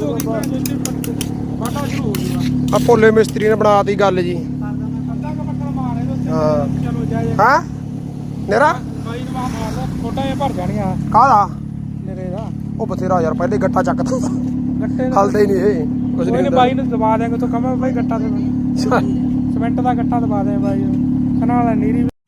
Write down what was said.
ਹੋ ਸ਼ੁਰੂ ਹੋ ਗਿਆ ਆ ਭੋਲੇ ਮਿਸਤਰੀ ਨੇ ਬਣਾਤੀ ਗੱਲ ਜੀ ਹਾਂ। ਚਲੋ ਜਾ ਜਾ ਹਾਂ ਨੇਰਾ ਬਾਈ ਨੂੰ ਆਹ ਮਾਰ ਦੋ ਛੋਟਾ ਇਹ ਭਰ ਜਾਣੀ ਆ ਕਾਹਦਾ ਮੇਰੇ ਦਾ ਉਹ ਬਥੇਰਾ ਯਾਰ ਪਹਿਲੇ ਗੱਟਾ ਚੱਕਦਾ ਗੱਟੇ ਦਾ ਖਲਦੇ ਹੀ ਨਹੀਂ ਇਹ ਕੁਝ ਨਹੀਂ ਬਾਈ ਨੂੰ ਦਬਾ ਦੇਗਾ ਤੋ ਕਮਾ ਬਾਈ ਗੱਟਾ ਦੇ ਸਿਮੈਂਟ ਦਾ ਗੱਟਾ ਦਬਾ ਦੇ ਬਾਈ ਨੂੰ ਕਨਾਲ ਨੀਰੀ